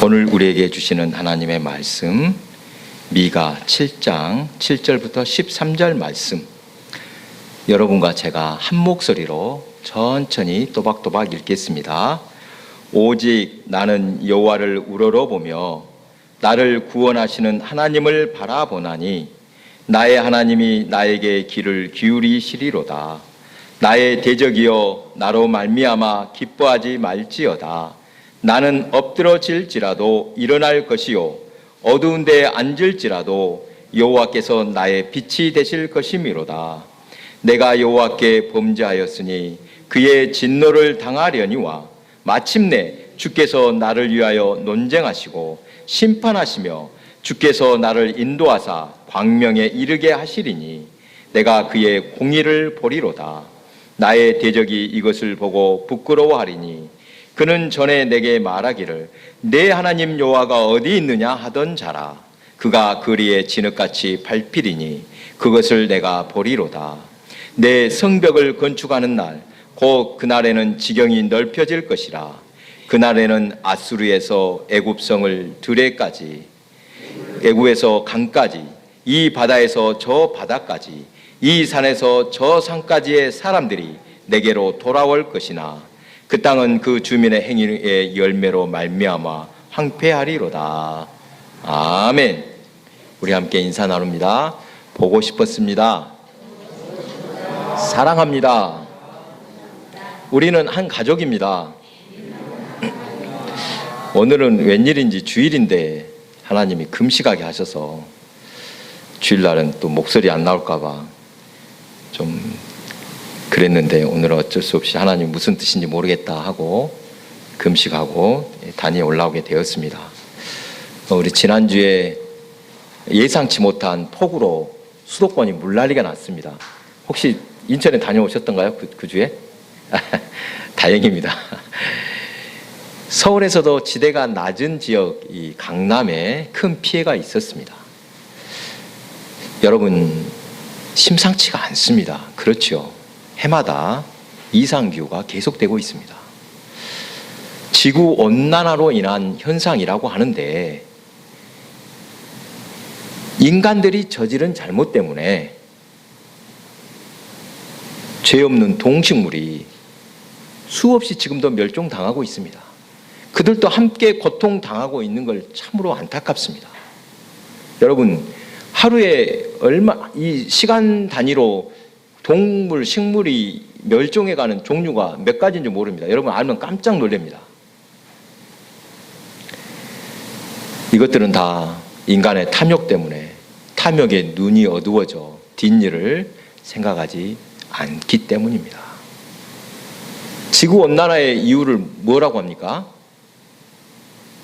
오늘 우리에게 주시는 하나님의 말씀 미가 7장 7절부터 13절 말씀 여러분과 제가 한 목소리로 천천히 또박또박 읽겠습니다. 오직 나는 여호와를 우러러보며 나를 구원하시는 하나님을 바라보나니 나의 하나님이 나에게 귀를 기울이시리로다. 나의 대적이여 나로 말미암아 기뻐하지 말지어다. 나는 엎드러질지라도 일어날 것이요 어두운 데에 앉을지라도 여호와께서 나의 빛이 되실 것이미로다. 내가 여호와께 범죄하였으니 그의 진노를 당하려니와 마침내 주께서 나를 위하여 논쟁하시고 심판하시며 주께서 나를 인도하사 광명에 이르게 하시리니 내가 그의 공의를 보리로다. 나의 대적이 이것을 보고 부끄러워하리니 그는 전에 내게 말하기를 내 하나님 여호와가 어디 있느냐 하던 자라. 그가 거리에 진흙같이 밟히리니 그것을 내가 보리로다. 내 성벽을 건축하는 날 곧 그날에는 지경이 넓혀질 것이라. 그날에는 아수르에서 애굽성을 드레까지 애굽에서 강까지 이 바다에서 저 바다까지 이 산에서 저 산까지의 사람들이 내게로 돌아올 것이나 그 땅은 그 주민의 행위의 열매로 말미암아 황폐하리로다. 아멘. 우리 함께 인사 나눕니다. 보고 싶었습니다. 사랑합니다. 우리는 한 가족입니다. 오늘은 웬일인지 주일인데 하나님이 금식하게 하셔서 주일날은 또 목소리 안 나올까봐 좀 그랬는데 오늘은 어쩔 수 없이 하나님 무슨 뜻인지 모르겠다 하고 금식하고 단위에 올라오게 되었습니다. 어, 우리 지난주에 예상치 못한 폭우로 수도권이 물난리가 났습니다. 혹시 인천에 다녀오셨던가요? 그, 그 주에? 다행입니다. 서울에서도 지대가 낮은 지역 이 강남에 큰 피해가 있었습니다. 여러분 심상치가 않습니다. 그렇죠. 해마다 이상 기후가 계속되고 있습니다. 지구 온난화로 인한 현상이라고 하는데 인간들이 저지른 잘못 때문에 죄 없는 동식물이 수없이 지금도 멸종당하고 있습니다. 그들도 함께 고통당하고 있는 걸 참으로 안타깝습니다. 여러분, 하루에 얼마, 이 시간 단위로 동물, 식물이 멸종해가는 종류가 몇 가지인지 모릅니다. 여러분 알면 깜짝 놀랍니다. 이것들은 다 인간의 탐욕 때문에 탐욕의 눈이 어두워져 뒷일을 생각하지 않기 때문입니다. 지구 온난화의 이유를 뭐라고 합니까?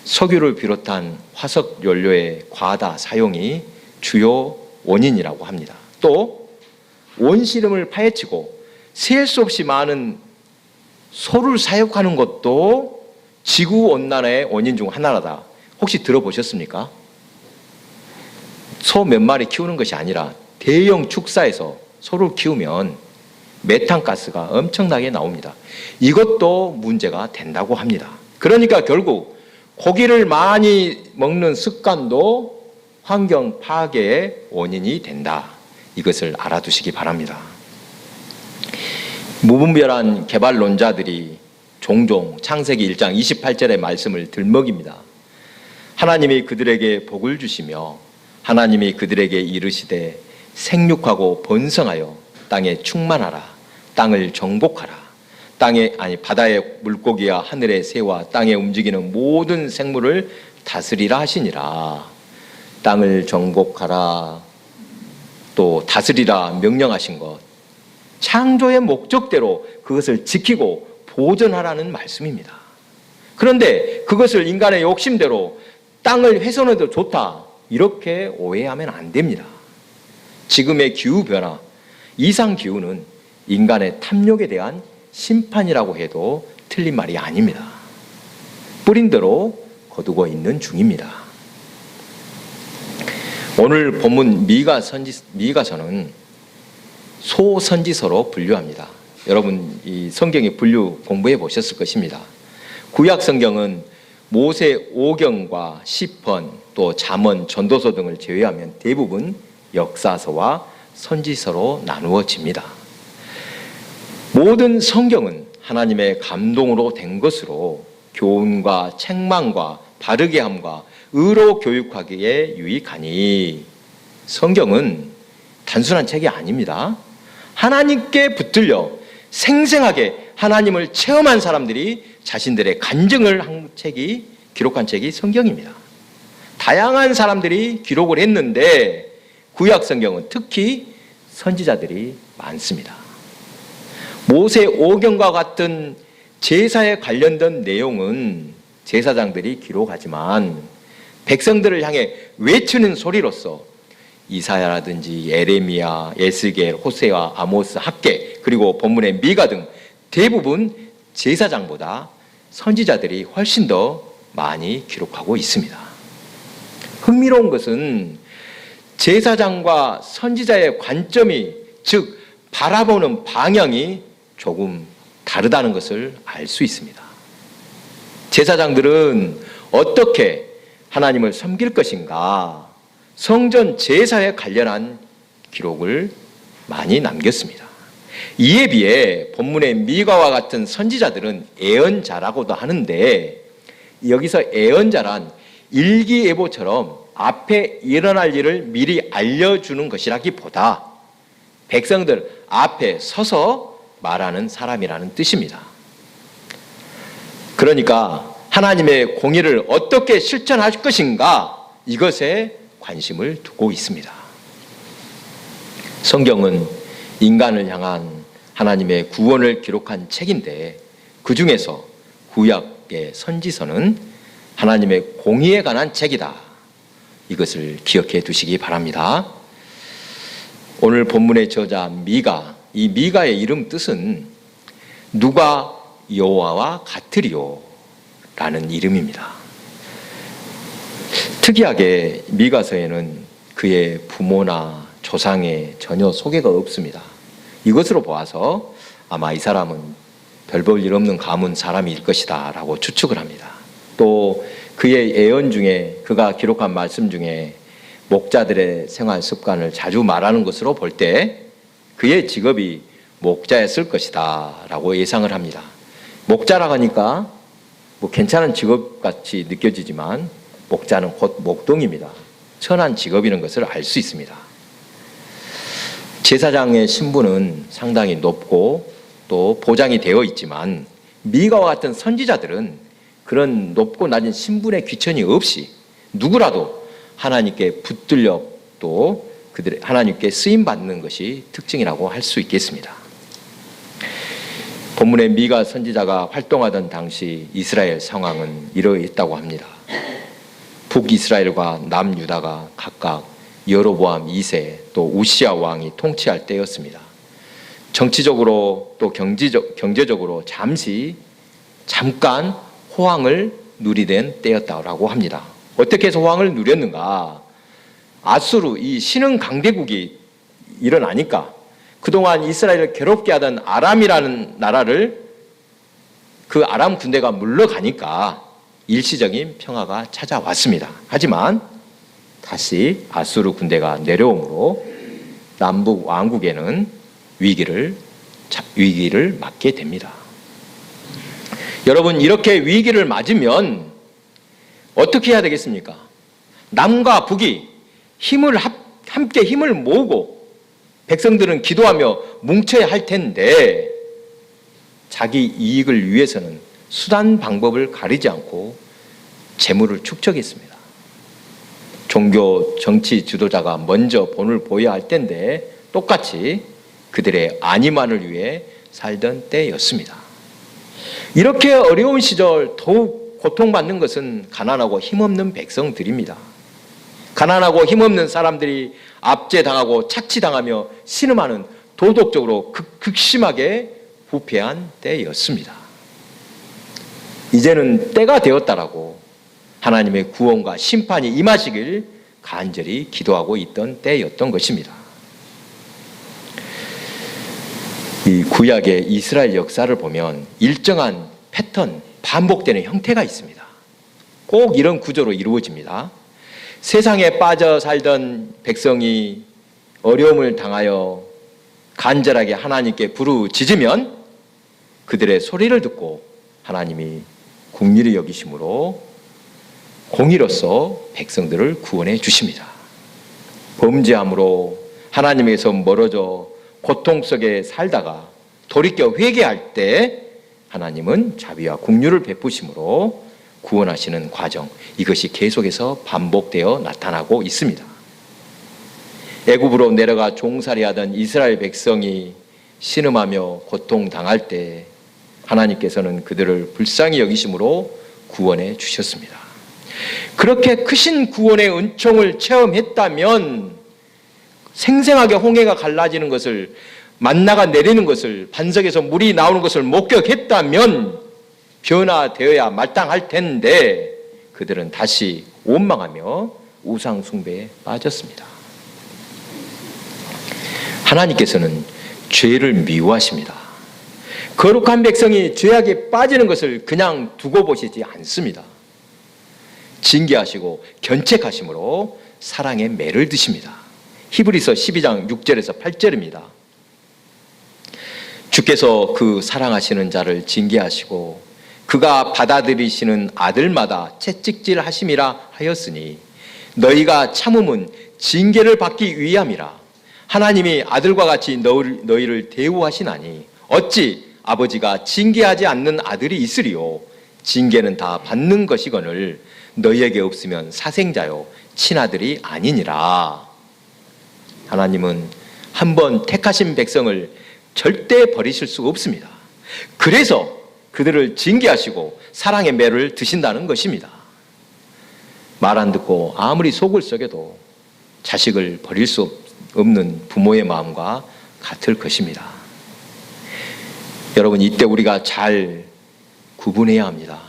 석유를 비롯한 화석 연료의 과다 사용이 주요 원인이라고 합니다. 또 원시름을 파헤치고 셀 수 없이 많은 소를 사육하는 것도 지구 온난화의 원인 중 하나다. 혹시 들어보셨습니까? 소 몇 마리 키우는 것이 아니라 대형 축사에서 소를 키우면 메탄가스가 엄청나게 나옵니다. 이것도 문제가 된다고 합니다. 그러니까 결국 고기를 많이 먹는 습관도 환경 파괴의 원인이 된다. 이것을 알아두시기 바랍니다. 무분별한 개발론자들이 종종 창세기 1장 28절의 말씀을 들먹입니다. 하나님이 그들에게 복을 주시며 하나님이 그들에게 이르시되 생육하고 번성하여 땅에 충만하라 땅을 정복하라 땅에 아니 바다의 물고기와 하늘의 새와 땅에 움직이는 모든 생물을 다스리라 하시니라 땅을 정복하라 또 다스리라 명령하신 것 창조의 목적대로 그것을 지키고 보존하라는 말씀입니다. 그런데 그것을 인간의 욕심대로 땅을 훼손해도 좋다 이렇게 오해하면 안 됩니다. 지금의 기후 변화, 이상 기후는 인간의 탐욕에 대한 심판이라고 해도 틀린 말이 아닙니다. 뿌린 대로 거두고 있는 중입니다. 오늘 본문 미가 선지 미가서는 소선지서로 분류합니다. 여러분 이 성경의 분류 공부해 보셨을 것입니다. 구약 성경은 모세 오경과 시편 또 잠언 전도서 등을 제외하면 대부분 역사서와 선지서로 나누어집니다. 모든 성경은 하나님의 감동으로 된 것으로 교훈과 책망과 바르게 함과 의로 교육하기에 유익하니 성경은 단순한 책이 아닙니다. 하나님께 붙들려 생생하게 하나님을 체험한 사람들이 자신들의 간증을 한 책이 기록한 책이 성경입니다. 다양한 사람들이 기록을 했는데 구약 성경은 특히 선지자들이 많습니다. 모세 오경과 같은 제사에 관련된 내용은 제사장들이 기록하지만 백성들을 향해 외치는 소리로서 이사야라든지 예레미야, 에스겔, 호세와 아모스, 학계 그리고 본문의 미가 등 대부분 제사장보다 선지자들이 훨씬 더 많이 기록하고 있습니다. 흥미로운 것은 제사장과 선지자의 관점이 즉 바라보는 방향이 조금 다르다는 것을 알 수 있습니다. 제사장들은 어떻게 하나님을 섬길 것인가 성전 제사에 관련한 기록을 많이 남겼습니다. 이에 비해 본문의 미가와 같은 선지자들은 예언자라고도 하는데 여기서 예언자란 일기예보처럼 앞에 일어날 일을 미리 알려주는 것이라기보다 백성들 앞에 서서 말하는 사람이라는 뜻입니다. 그러니까 하나님의 공의를 어떻게 실천할 것인가 이것에 관심을 두고 있습니다. 성경은 인간을 향한 하나님의 구원을 기록한 책인데 그 중에서 구약의 선지서는 하나님의 공의에 관한 책이다. 이것을 기억해 두시기 바랍니다. 오늘 본문의 저자 미가 이 미가의 이름 뜻은 누가 여호와와 같으리요 라는 이름입니다. 특이하게 미가서에는 그의 부모나 조상의 전혀 소개가 없습니다. 이것으로 보아서 아마 이 사람은 별볼일 없는 가문 사람일 것이다 라고 추측을 합니다. 또 그의 예언 중에 그가 기록한 말씀 중에 목자들의 생활 습관을 자주 말하는 것으로 볼 때 그의 직업이 목자였을 것이다 라고 예상을 합니다. 목자라고 하니까 뭐 괜찮은 직업 같이 느껴지지만 목자는 곧 목동입니다. 천한 직업이라는 것을 알 수 있습니다. 제사장의 신분은 상당히 높고 또 보장이 되어 있지만 미가와 같은 선지자들은 그런 높고 낮은 신분의 귀천이 없이 누구라도 하나님께 붙들려 또 그들의 하나님께 쓰임 받는 것이 특징이라고 할 수 있겠습니다. 본문의 미가 선지자가 활동하던 당시 이스라엘 상황은 이러했다고 합니다. 북이스라엘과 남유다가 각각 여로보암 2세 또 우시아 왕이 통치할 때였습니다. 정치적으로 또 경제적, 경제적으로 잠시 잠깐 호황을 누리던 때였다고 합니다. 어떻게 해서 호황을 누렸는가? 아수르 이 신흥 강대국이 일어나니까 그동안 이스라엘을 괴롭게 하던 아람이라는 나라를 그 아람 군대가 물러가니까 일시적인 평화가 찾아왔습니다. 하지만 다시 아수르 군대가 내려오므로 남북 왕국에는 위기를 위기를 맞게 됩니다. 여러분 이렇게 위기를 맞으면 어떻게 해야 되겠습니까? 남과 북이 힘을 합, 함께 힘을 모으고 백성들은 기도하며 뭉쳐야 할 텐데 자기 이익을 위해서는 수단 방법을 가리지 않고 재물을 축적했습니다. 종교 정치 지도자가 먼저 본을 보여야 할 때인데 똑같이 그들의 안위만을 위해 살던 때였습니다. 이렇게 어려운 시절 더욱 고통받는 것은 가난하고 힘없는 백성들입니다. 가난하고 힘없는 사람들이 압제당하고 착취당하며 신음하는 도덕적으로 극, 극심하게 부패한 때였습니다. 이제는 때가 되었다라고 하나님의 구원과 심판이 임하시길 간절히 기도하고 있던 때였던 것입니다. 이 구약의 이스라엘 역사를 보면 일정한 패턴, 반복되는 형태가 있습니다. 꼭 이런 구조로 이루어집니다. 세상에 빠져 살던 백성이 어려움을 당하여 간절하게 하나님께 부르짖으면 그들의 소리를 듣고 하나님이 국리를 여기심으로 공의로서 백성들을 구원해 주십니다. 범죄함으로 하나님에서 멀어져 고통 속에 살다가 돌이켜 회개할 때 하나님은 자비와 국류를 베푸심으로 구원하시는 과정 이것이 계속해서 반복되어 나타나고 있습니다. 애굽으로 내려가 종살이하던 이스라엘 백성이 신음하며 고통 당할 때 하나님께서는 그들을 불쌍히 여기심으로 구원해 주셨습니다. 그렇게 크신 구원의 은총을 체험했다면 생생하게 홍해가 갈라지는 것을 만나가 내리는 것을 반석에서 물이 나오는 것을 목격했다면 변화되어야 마땅할 텐데 그들은 다시 원망하며 우상 숭배에 빠졌습니다. 하나님께서는 죄를 미워하십니다. 거룩한 백성이 죄악에 빠지는 것을 그냥 두고 보시지 않습니다. 징계하시고 견책하심으로 사랑의 매를 드십니다. 히브리서 12장 6절에서 8절입니다. 주께서 그 사랑하시는 자를 징계하시고 그가 받아들이시는 아들마다 채찍질 하심이라 하였으니 너희가 참음은 징계를 받기 위함이라. 하나님이 아들과 같이 너희를 대우하시나니 어찌 아버지가 징계하지 않는 아들이 있으리요? 징계는 다 받는 것이거늘 너희에게 없으면 사생자요 친아들이 아니니라. 하나님은 한번 택하신 백성을 절대 버리실 수 없습니다. 그래서 그들을 징계하시고 사랑의 매를 드신다는 것입니다. 말 안 듣고 아무리 속을 썩여도 자식을 버릴 수 없는 부모의 마음과 같을 것입니다. 여러분, 이때 우리가 잘 구분해야 합니다.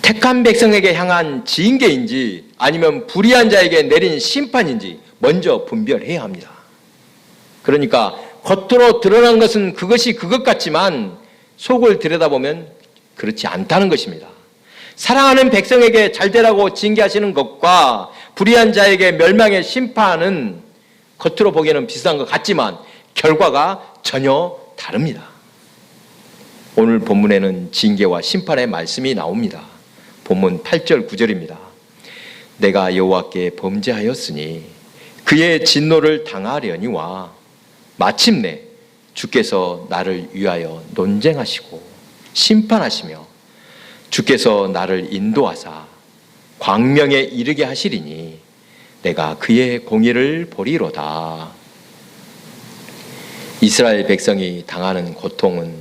택한 백성에게 향한 징계인지 아니면 불의한 자에게 내린 심판인지 먼저 분별해야 합니다. 그러니까 겉으로 드러난 것은 그것이 그것 같지만 속을 들여다보면 그렇지 않다는 것입니다. 사랑하는 백성에게 잘 되라고 징계하시는 것과 불의한 자에게 멸망의 심판은 겉으로 보기에는 비슷한 것 같지만 결과가 전혀 다릅니다. 오늘 본문에는 징계와 심판의 말씀이 나옵니다. 본문 8절 9절입니다. 내가 여호와께 범죄하였으니 그의 진노를 당하려니와 마침내 주께서 나를 위하여 논쟁하시고 심판하시며 주께서 나를 인도하사 광명에 이르게 하시리니 내가 그의 공의를 보리로다. 이스라엘 백성이 당하는 고통은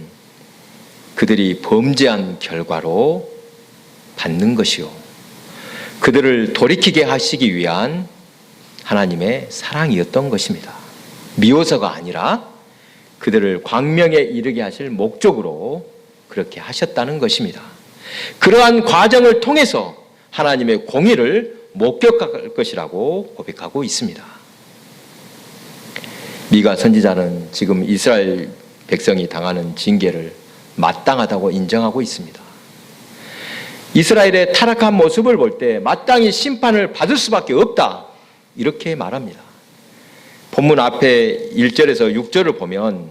그들이 범죄한 결과로 받는 것이요. 그들을 돌이키게 하시기 위한 하나님의 사랑이었던 것입니다. 미워서가 아니라 그들을 광명에 이르게 하실 목적으로 그렇게 하셨다는 것입니다. 그러한 과정을 통해서 하나님의 공의를 목격할 것이라고 고백하고 있습니다. 미가 선지자는 지금 이스라엘 백성이 당하는 징계를 마땅하다고 인정하고 있습니다. 이스라엘의 타락한 모습을 볼 때 마땅히 심판을 받을 수밖에 없다. 이렇게 말합니다. 본문 앞에 1절에서 6절을 보면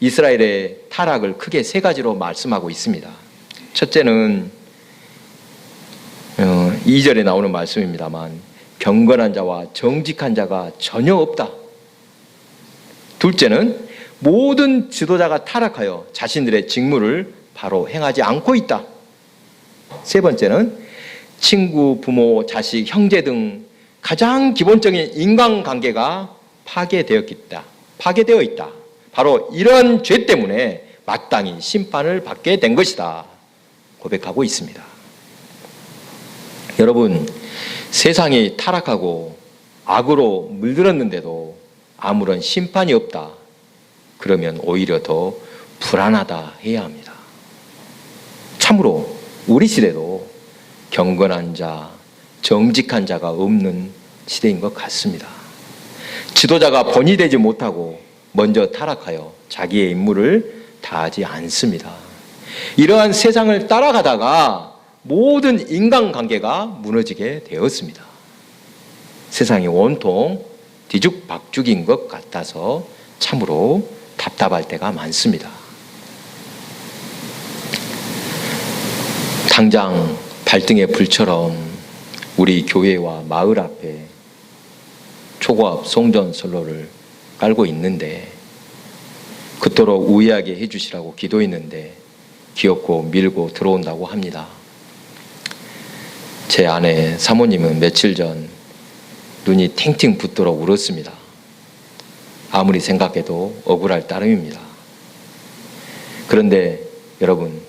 이스라엘의 타락을 크게 세 가지로 말씀하고 있습니다. 첫째는 2절에 어, 나오는 말씀입니다만 경건한 자와 정직한 자가 전혀 없다. 둘째는 모든 지도자가 타락하여 자신들의 직무를 바로 행하지 않고 있다. 세 번째는 친구, 부모, 자식, 형제 등 가장 기본적인 인간관계가 파괴되었다. 파괴되어 있다. 바로 이런 죄 때문에 마땅히 심판을 받게 된 것이다. 고백하고 있습니다. 여러분, 세상이 타락하고 악으로 물들었는데도 아무런 심판이 없다. 그러면 오히려 더 불안하다 해야 합니다. 참으로 우리 시대도 경건한 자, 정직한 자가 없는 시대인 것 같습니다. 지도자가 본이 되지 못하고 먼저 타락하여 자기의 임무를 다하지 않습니다. 이러한 세상을 따라가다가 모든 인간관계가 무너지게 되었습니다. 세상이 온통 뒤죽박죽인 것 같아서 참으로 답답할 때가 많습니다. 당장 발등의 불처럼 우리 교회와 마을 앞에 초고압 송전 선로를 깔고 있는데 그토록 우회하게 해주시라고 기도했는데 기었고 밀고 들어온다고 합니다. 제 아내 사모님은 며칠 전 눈이 팅팅 붓도록 울었습니다. 아무리 생각해도 억울할 따름입니다. 그런데 여러분,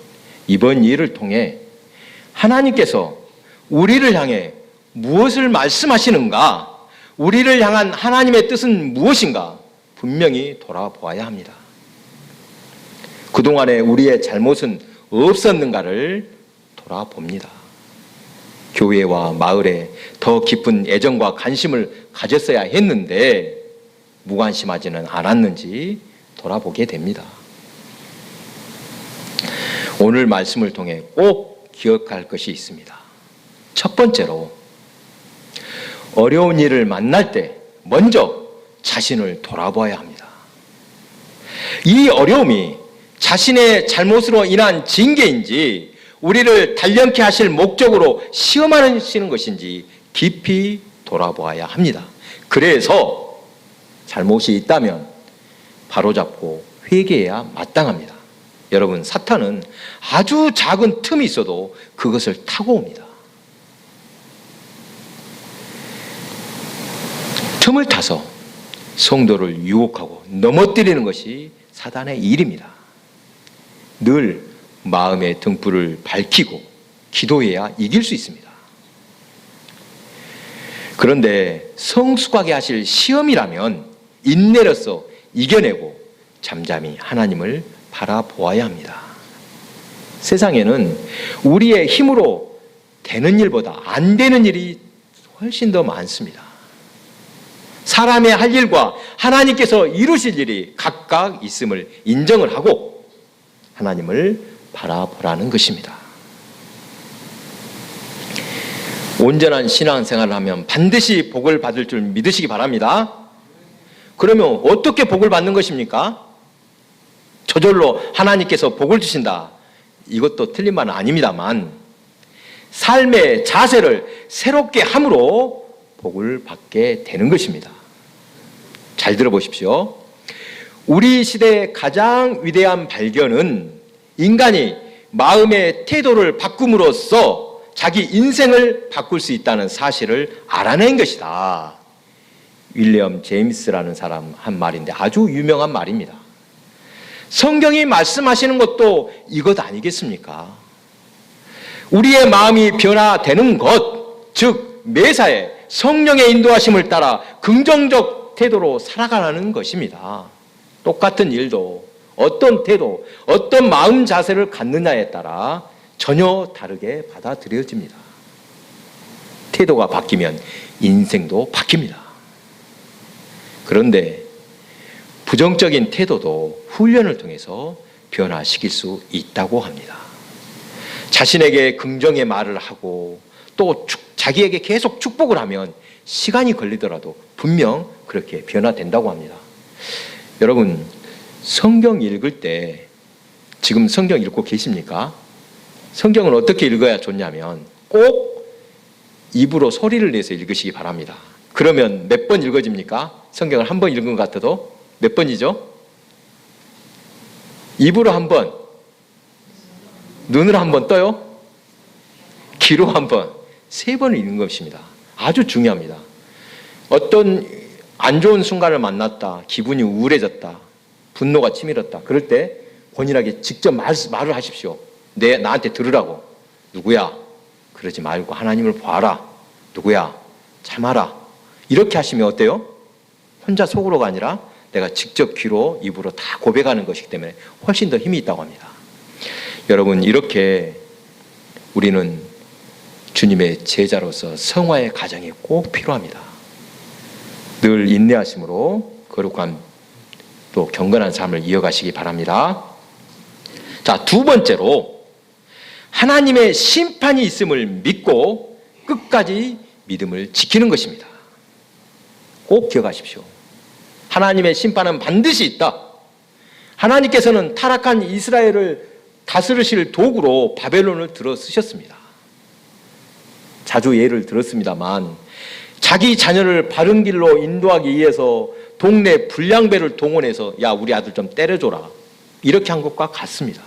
이번 일을 통해 하나님께서 우리를 향해 무엇을 말씀하시는가? 우리를 향한 하나님의 뜻은 무엇인가? 분명히 돌아보아야 합니다. 그동안에 우리의 잘못은 없었는가를 돌아봅니다. 교회와 마을에 더 깊은 애정과 관심을 가졌어야 했는데 무관심하지는 않았는지 돌아보게 됩니다. 오늘 말씀을 통해 꼭 기억할 것이 있습니다. 첫 번째로 어려운 일을 만날 때 먼저 자신을 돌아봐야 합니다. 이 어려움이 자신의 잘못으로 인한 징계인지 우리를 단련케 하실 목적으로 시험하시는 것인지 깊이 돌아보아야 합니다. 그래서 잘못이 있다면 바로잡고 회개해야 마땅합니다. 여러분, 사탄은 아주 작은 틈이 있어도 그것을 타고 옵니다. 틈을 타서 성도를 유혹하고 넘어뜨리는 것이 사단의 일입니다. 늘 마음의 등불을 밝히고 기도해야 이길 수 있습니다. 그런데 성숙하게 하실 시험이라면 인내로서 이겨내고 잠잠히 하나님을 바라보아야 합니다. 세상에는 우리의 힘으로 되는 일보다 안 되는 일이 훨씬 더 많습니다. 사람의 할 일과 하나님께서 이루실 일이 각각 있음을 인정을 하고 하나님을 바라보라는 것입니다. 온전한 신앙생활을 하면 반드시 복을 받을 줄 믿으시기 바랍니다. 그러면 어떻게 복을 받는 것입니까? 저절로 하나님께서 복을 주신다. 이것도 틀린 말은 아닙니다만 삶의 자세를 새롭게 함으로 복을 받게 되는 것입니다. 잘 들어보십시오. 우리 시대의 가장 위대한 발견은 인간이 마음의 태도를 바꿈으로써 자기 인생을 바꿀 수 있다는 사실을 알아낸 것이다. 윌리엄 제임스라는 사람 한 말인데 아주 유명한 말입니다. 성경이 말씀하시는 것도 이것 아니겠습니까? 우리의 마음이 변화되는 것, 즉 매사에 성령의 인도하심을 따라 긍정적 태도로 살아가라는 것입니다. 똑같은 일도 어떤 태도, 어떤 마음 자세를 갖느냐에 따라 전혀 다르게 받아들여집니다. 태도가 바뀌면 인생도 바뀝니다. 그런데 부정적인 태도도 훈련을 통해서 변화시킬 수 있다고 합니다. 자신에게 긍정의 말을 하고 또 자기에게 계속 축복을 하면 시간이 걸리더라도 분명 그렇게 변화된다고 합니다. 여러분, 성경 읽을 때 지금 성경 읽고 계십니까? 성경을 어떻게 읽어야 좋냐면 꼭 입으로 소리를 내서 읽으시기 바랍니다. 그러면 몇 번 읽어집니까? 성경을 한 번 읽은 것 같아도 몇 번이죠? 입으로 한 번, 눈으로 한 번 떠요? 귀로 한 번, 세 번을 읽는 것입니다. 아주 중요합니다. 어떤 안 좋은 순간을 만났다, 기분이 우울해졌다, 분노가 치밀었다. 그럴 때 권일하게 직접 말, 말을 하십시오. 내 나한테 들으라고. 누구야? 그러지 말고 하나님을 봐라. 누구야? 참아라. 이렇게 하시면 어때요? 혼자 속으로가 아니라 내가 직접 귀로 입으로 다 고백하는 것이기 때문에 훨씬 더 힘이 있다고 합니다. 여러분 이렇게 우리는 주님의 제자로서 성화의 가정이 꼭 필요합니다. 늘 인내하심으로 거룩한 또 경건한 삶을 이어가시기 바랍니다. 자, 두 번째로 하나님의 심판이 있음을 믿고 끝까지 믿음을 지키는 것입니다. 꼭 기억하십시오. 하나님의 심판은 반드시 있다. 하나님께서는 타락한 이스라엘을 다스리실 도구로 바벨론을 들어 쓰셨습니다. 자주 예를 들었습니다만 자기 자녀를 바른 길로 인도하기 위해서 동네 불량배를 동원해서 야 우리 아들 좀 때려줘라 이렇게 한 것과 같습니다.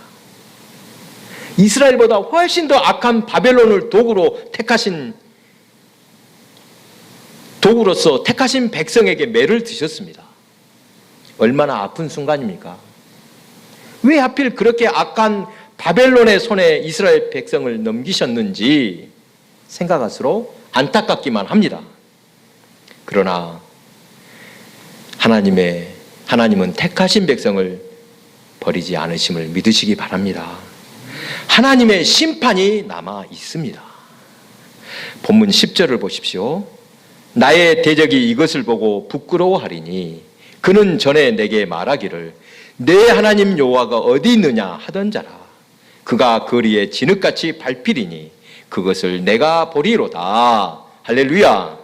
이스라엘보다 훨씬 더 악한 바벨론을 도구로 택하신 도구로서 택하신 백성에게 매를 드셨습니다. 얼마나 아픈 순간입니까? 왜 하필 그렇게 악한 바벨론의 손에 이스라엘 백성을 넘기셨는지 생각할수록 안타깝기만 합니다. 그러나 하나님의 하나님은 택하신 백성을 버리지 않으심을 믿으시기 바랍니다. 하나님의 심판이 남아 있습니다. 본문 10절을 보십시오. 나의 대적이 이것을 보고 부끄러워하리니 그는 전에 내게 말하기를 내 하나님 여호와가 어디 있느냐 하던 자라 그가 거리에 진흙같이 밟히리니 그것을 내가 보리로다 할렐루야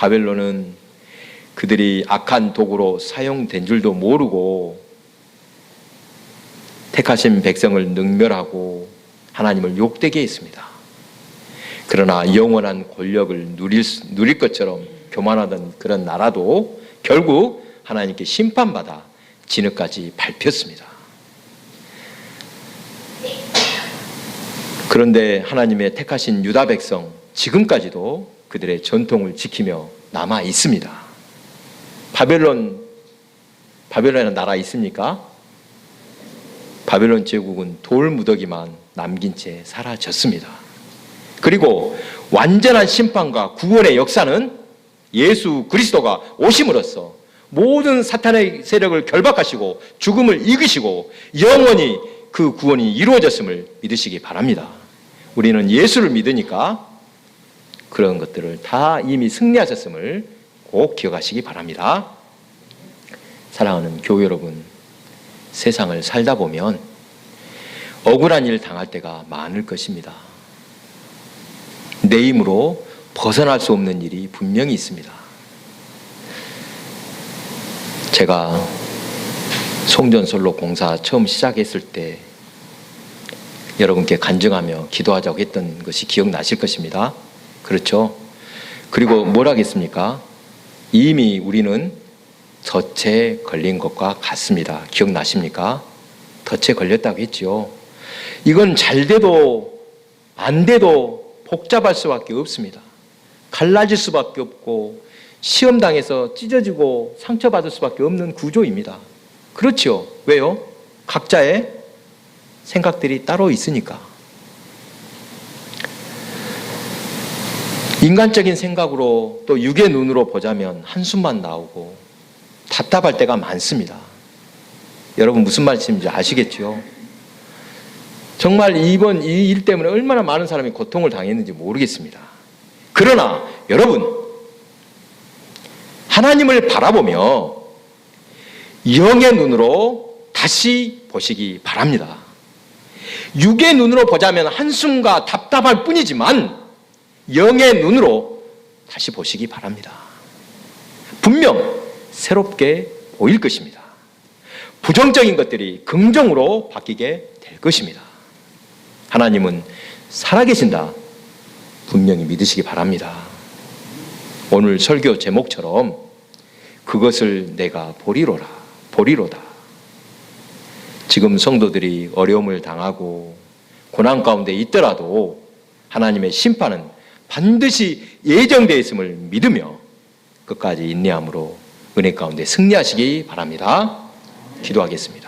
바벨론은 그들이 악한 도구로 사용된 줄도 모르고 택하신 백성을 능멸하고 하나님을 욕되게 했습니다. 그러나 영원한 권력을 누릴, 누릴 것처럼 교만하던 그런 나라도 결국 하나님께 심판받아 진흙까지 밟혔습니다. 그런데 하나님의 택하신 유다 백성 지금까지도 그들의 전통을 지키며 남아 있습니다. 바벨론 바벨론이라는 나라 있습니까? 바벨론 제국은 돌 무더기만 남긴 채 사라졌습니다. 그리고 완전한 심판과 구원의 역사는 예수 그리스도가 오심으로써 모든 사탄의 세력을 결박하시고 죽음을 이기시고 영원히 그 구원이 이루어졌음을 믿으시기 바랍니다. 우리는 예수를 믿으니까 그런 것들을 다 이미 승리하셨음을 꼭 기억하시기 바랍니다. 사랑하는 교회 여러분, 세상을 살다 보면 억울한 일 당할 때가 많을 것입니다. 내 힘으로 벗어날 수 없는 일이 분명히 있습니다. 제가 송전솔로 공사 처음 시작했을 때 여러분께 간증하며 기도하자고 했던 것이 기억나실 것입니다. 그렇죠? 그리고 뭘 하겠습니까? 이미 우리는 덫에 걸린 것과 같습니다. 기억나십니까? 덫에 걸렸다고 했지요. 이건 잘 돼도 안 돼도 복잡할 수밖에 없습니다. 갈라질 수밖에 없고 시험당해서 찢어지고 상처받을 수밖에 없는 구조입니다. 그렇죠. 왜요? 각자의 생각들이 따로 있으니까. 인간적인 생각으로 또 육의 눈으로 보자면 한숨만 나오고 답답할 때가 많습니다. 여러분 무슨 말씀인지 아시겠죠? 정말 이번 이 일 때문에 얼마나 많은 사람이 고통을 당했는지 모르겠습니다. 그러나 여러분 하나님을 바라보며 영의 눈으로 다시 보시기 바랍니다. 육의 눈으로 보자면 한숨과 답답할 뿐이지만 영의 눈으로 다시 보시기 바랍니다. 분명 새롭게 보일 것입니다. 부정적인 것들이 긍정으로 바뀌게 될 것입니다. 하나님은 살아계신다. 분명히 믿으시기 바랍니다. 오늘 설교 제목처럼 그것을 내가 보리로라, 보리로다. 지금 성도들이 어려움을 당하고 고난 가운데 있더라도 하나님의 심판은 반드시 예정되어 있음을 믿으며 끝까지 인내함으로 은혜 가운데 승리하시기 바랍니다. 기도하겠습니다.